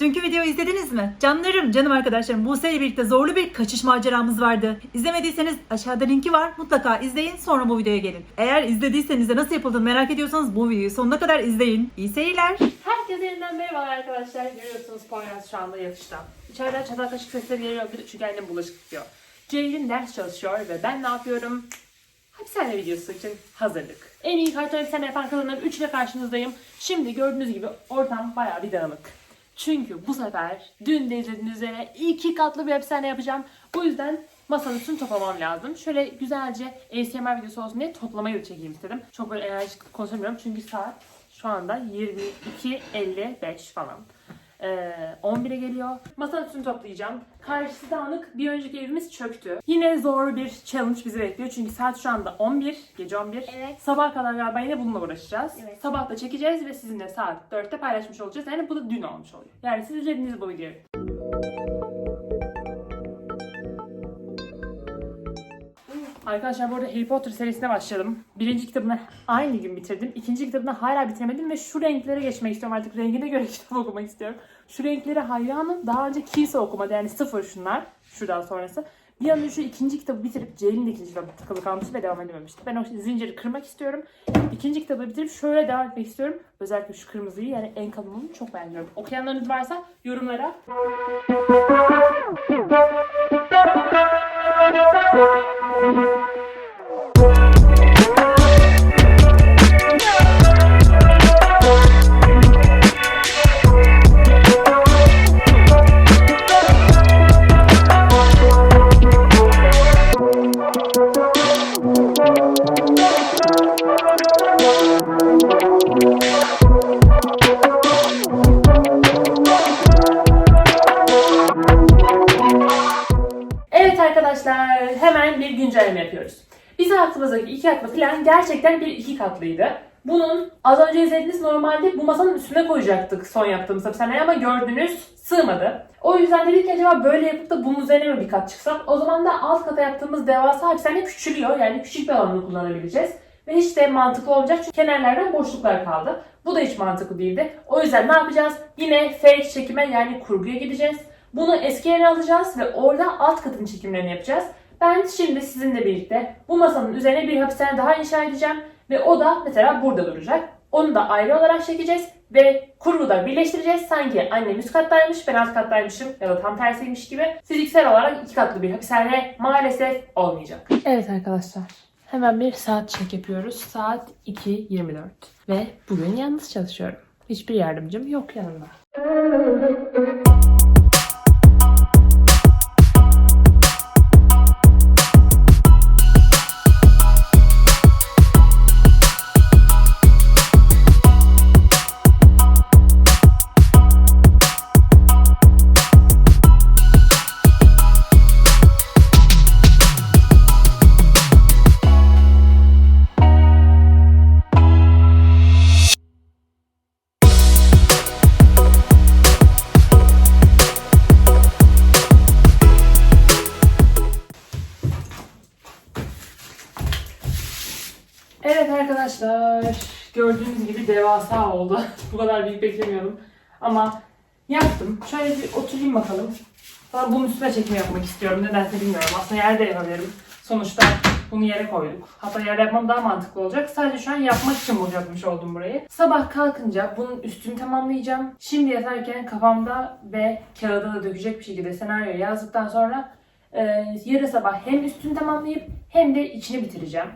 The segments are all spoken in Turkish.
Dünkü videoyu izlediniz mi? Canlarım, canım arkadaşlarım Buse ile birlikte zorlu bir kaçış maceramız vardı. İzlemediyseniz aşağıda linki var. Mutlaka izleyin sonra bu videoya gelin. Eğer izlediyseniz de nasıl yapıldığını merak ediyorsanız bu videoyu sonuna kadar izleyin. İyi seyirler. Herkese yeniden merhabalar arkadaşlar. Görüyorsunuz Poyraz şu anda yatışta. İçeriden çatal kaşık sesleri geliyor çünkü annem bulaşık yıkıyor. Ceylin ders çalışıyor ve ben ne yapıyorum? Hapishane videosu için hazırlık. En iyi karton hapishane yapan kadınların üçüyle karşınızdayım. Şimdi gördüğünüz gibi ortam bayağı bir dağınık. Çünkü bu sefer dün de izlediğiniz üzere iki katlı bir hapishane yapacağım. Bu yüzden masanın üstünü toplamam lazım. Şöyle güzelce ASMR videosu olsun diye toplamayı da çekeyim istedim. Çok böyle enerjik konuşamıyorum çünkü saat şu anda 22.55 falan. Ee, 11'e geliyor. Masanın üstünü toplayacağım. Karşısı dağınık. Bir önceki evimiz çöktü. Yine zor bir challenge bizi bekliyor. Çünkü saat şu anda 11. Gece 11. Evet. Sabah kadar galiba yine bununla uğraşacağız. Evet. Sabah da çekeceğiz ve sizinle saat 4'te paylaşmış olacağız. Yani bu da dün olmuş oluyor. Yani siz izlediniz bu videoyu. Arkadaşlar bu arada Harry Potter serisine başladım. Birinci kitabını aynı gün bitirdim. İkinci kitabını hala bitiremedim ve şu renklere geçmek istiyorum artık. Rengine göre kitap okumak istiyorum. Şu renklere hayranım. Daha önce kimse okumadı yani sıfır şunlar. Şuradan sonrası. Bir an şu ikinci kitabı bitirip Ceylin de ikinci kitabı tıkalı kalmıştı ve devam edememişti. Ben o zinciri kırmak istiyorum. İkinci kitabı bitirip şöyle devam etmek istiyorum. Özellikle şu kırmızıyı yani en kalınını çok beğeniyorum. Okuyanlarınız varsa yorumlara hemen bir güncelleme yapıyoruz. Bizim aklımızdaki iki katlı plan gerçekten bir iki katlıydı. Bunun az önce izlediğiniz normalde bu masanın üstüne koyacaktık son yaptığımız hapishaneyi ama gördünüz sığmadı. O yüzden dedik ki acaba böyle yapıp da bunun üzerine mi bir kat çıksak? O zaman da alt kata yaptığımız devasa hapishane küçülüyor. Yani küçük bir alanını kullanabileceğiz. Ve hiç de mantıklı olmayacak çünkü kenarlardan boşluklar kaldı. Bu da hiç mantıklı değildi. O yüzden ne yapacağız? Yine fake çekime yani kurguya gideceğiz. Bunu eski yerine alacağız ve orada alt katın çekimlerini yapacağız. Ben şimdi sizinle birlikte bu masanın üzerine bir hapishane daha inşa edeceğim. Ve o da mesela burada duracak. Onu da ayrı olarak çekeceğiz ve kurguda birleştireceğiz. Sanki annem üst kattaymış, ben alt kattaymışım ya da tam tersiymiş gibi. Fiziksel olarak iki katlı bir hapishane maalesef olmayacak. Evet arkadaşlar. Hemen bir saat çek yapıyoruz. Saat 2.24. Ve bugün yalnız çalışıyorum. Hiçbir yardımcım yok yanımda. Gördüğünüz gibi devasa oldu. Bu kadar büyük beklemiyordum. Ama yaptım. Şöyle bir oturayım bakalım. Ben bunun üstüne çekim yapmak istiyorum. Nedense bilmiyorum. Aslında yerde yapabilirim. Sonuçta bunu yere koyduk. Hatta yerde yapmam daha mantıklı olacak. Sadece şu an yapmak için boşaltmış oldum burayı. Sabah kalkınca bunun üstünü tamamlayacağım. Şimdi yatarken kafamda ve kağıda da dökecek bir şekilde senaryo yazdıktan sonra e, yarın sabah hem üstünü tamamlayıp hem de içini bitireceğim.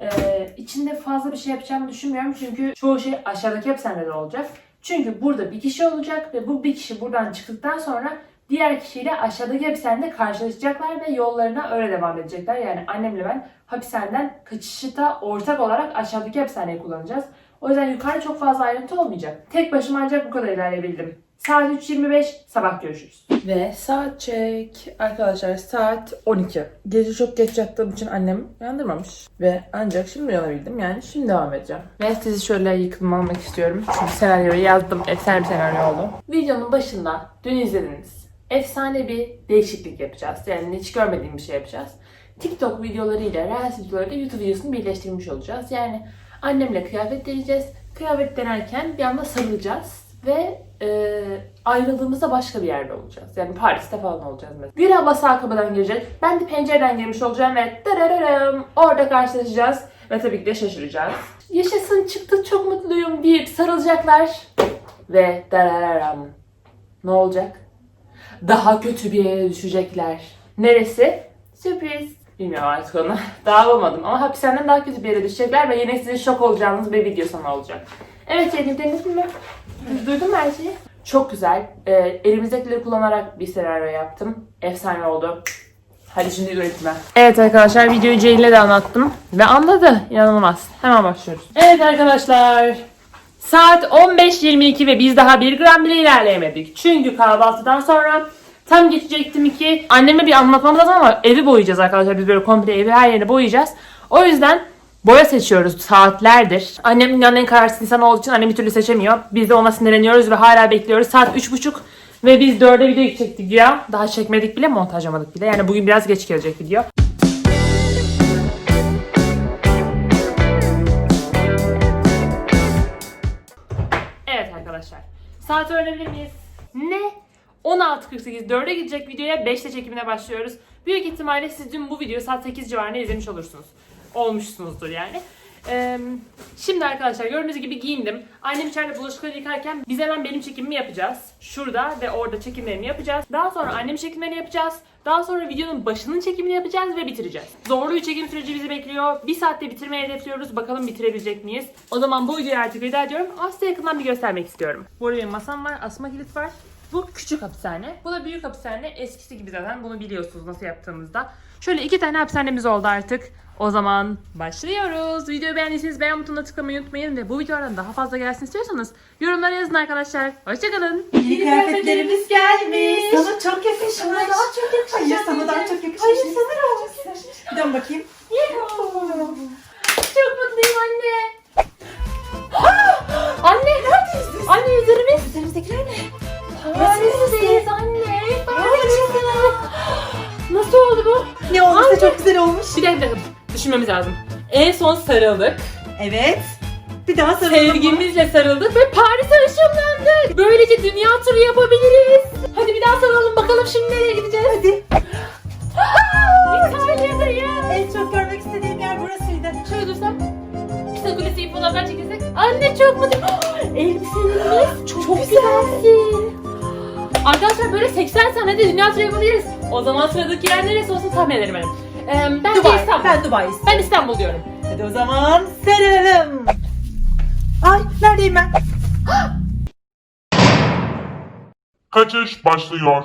Ee, içinde fazla bir şey yapacağımı düşünmüyorum çünkü çoğu şey aşağıdaki hapishanede olacak. Çünkü burada bir kişi olacak ve bu bir kişi buradan çıktıktan sonra diğer kişiyle aşağıdaki hapishanede karşılaşacaklar ve yollarına öyle devam edecekler. Yani annemle ben hapishaneden kaçışta ortak olarak aşağıdaki hapishaneyi kullanacağız. O yüzden yukarıda çok fazla ayrıntı olmayacak. Tek başıma ancak bu kadar ilerleyebildim. Saat 3.25 sabah görüşürüz. Ve saat çek. Arkadaşlar saat 12. Gece çok geç yattığım için annem uyandırmamış. Ve ancak şimdi uyanabildim. Yani şimdi devam edeceğim. Ve sizi şöyle yakınıma almak istiyorum. Çünkü senaryoyu yazdım. Efsane bir senaryo oldu. Videonun başında dün izlediniz. Efsane bir değişiklik yapacağız. Yani hiç görmediğim bir şey yapacağız. TikTok videolarıyla Reels videolarıyla YouTube videosunu birleştirmiş olacağız. Yani annemle kıyafet deneyeceğiz. Kıyafet denerken bir anda sarılacağız. Ve e, ayrıldığımızda başka bir yerde olacağız. Yani Paris'te falan olacağız mesela. Gül abla sağ kapıdan girecek. Ben de pencereden girmiş olacağım ve darararım, orada karşılaşacağız. Ve tabii ki de şaşıracağız. Yaşasın çıktı çok mutluyum deyip sarılacaklar. Ve darararam. Ne olacak? Daha kötü bir yere düşecekler. Neresi? Sürpriz. Bilmiyorum artık onu. Daha bulmadım ama hapishaneden daha kötü bir yere düşecekler ve yine sizin şok olacağınız bir video sonu olacak. Evet Ceylin denedin mi? Duydun mu her şeyi? Çok güzel. Ee, elimizdekileri kullanarak bir senaryo yaptım. Efsane oldu. Hadi şimdi üretime. Evet arkadaşlar videoyu Ceylin'e de anlattım. Ve anladı. İnanılmaz. Hemen başlıyoruz. Evet arkadaşlar. Saat 15.22 ve biz daha bir gram bile ilerleyemedik. Çünkü kahvaltıdan sonra tam geçecektim ki anneme bir anlatmamız lazım ama evi boyayacağız arkadaşlar. Biz böyle komple evi her yerini boyayacağız. O yüzden boya seçiyoruz saatlerdir. Annem dünyanın en kararsız insanı olduğu için annem bir türlü seçemiyor. Biz de ona sinirleniyoruz ve hala bekliyoruz. Saat 3.30 ve biz 4'e video çektik ya. Daha çekmedik bile montajlamadık bile. Yani bugün biraz geç gelecek video. Evet arkadaşlar. Saat öğrenebilir miyiz? Ne? 16.48 4'e gidecek videoya 5'te çekimine başlıyoruz. Büyük ihtimalle siz dün bu videoyu saat 8 civarında izlemiş olursunuz. Olmuşsunuzdur yani. Ee, şimdi arkadaşlar gördüğünüz gibi giyindim. Annem içeride bulaşıkları yıkarken biz hemen benim çekimimi yapacağız. Şurada ve orada çekimlerimi yapacağız. Daha sonra annem çekimlerini yapacağız. Daha sonra videonun başının çekimini yapacağız ve bitireceğiz. Zorlu bir çekim süreci bizi bekliyor. Bir saatte bitirmeyi hedefliyoruz. Bakalım bitirebilecek miyiz? O zaman bu videoyu artık veda ediyorum. Ama yakından bir göstermek istiyorum. Burada benim masam var. Asma kilit var. Bu küçük hapishane. Bu da büyük hapishane. Eskisi gibi zaten. Bunu biliyorsunuz nasıl yaptığımızda. Şöyle iki tane hapishanemiz oldu artık. O zaman başlıyoruz. Videoyu beğendiyseniz beğen butonuna tıklamayı unutmayın ve bu videolardan daha fazla gelsin istiyorsanız yorumlara yazın arkadaşlar. Hoşçakalın. Yeni kıyafetlerimiz gelmiş. Sana çok yakışmış. Sana daha çok yakışacak Hayır sana daha çok yakışmış. Hayır, sana Bir dön bakayım. Çok mutluyum anne. anne neredeyiz? Anne üzerimiz. Üzerimizdekiler ne? Paris'teyiz anne. Nasıl oldu bu? Ne olmuşsa Anne. çok güzel olmuş. Bir dakika. Düşünmemiz lazım. En son sarıldık. Evet. Bir daha sarılalım. mı? Sevgimizle sarıldık ve Paris'e ışınlandık. Böylece dünya turu yapabiliriz. Hadi bir daha sarılalım bakalım şimdi nereye gideceğiz? Hadi. İtalya'dayız. En çok görmek istediğim yer burasıydı. Şöyle dursam. Pisa Kulesi'yi fotoğraflar çekilsek. Anne çok mutluyum. Elbiselerimiz çok, çok güzelsin. Arkadaşlar böyle 80 saniyede dünya turu yapabiliriz. O zaman sıradaki yer neresi olsun tahmin ederim benim. Ee, ben Dubai. İstanbul. Ben Dubai istiyorum. Ben İstanbul diyorum. Hadi o zaman sarılalım. Ay neredeyim ben? Kaçış başlıyor.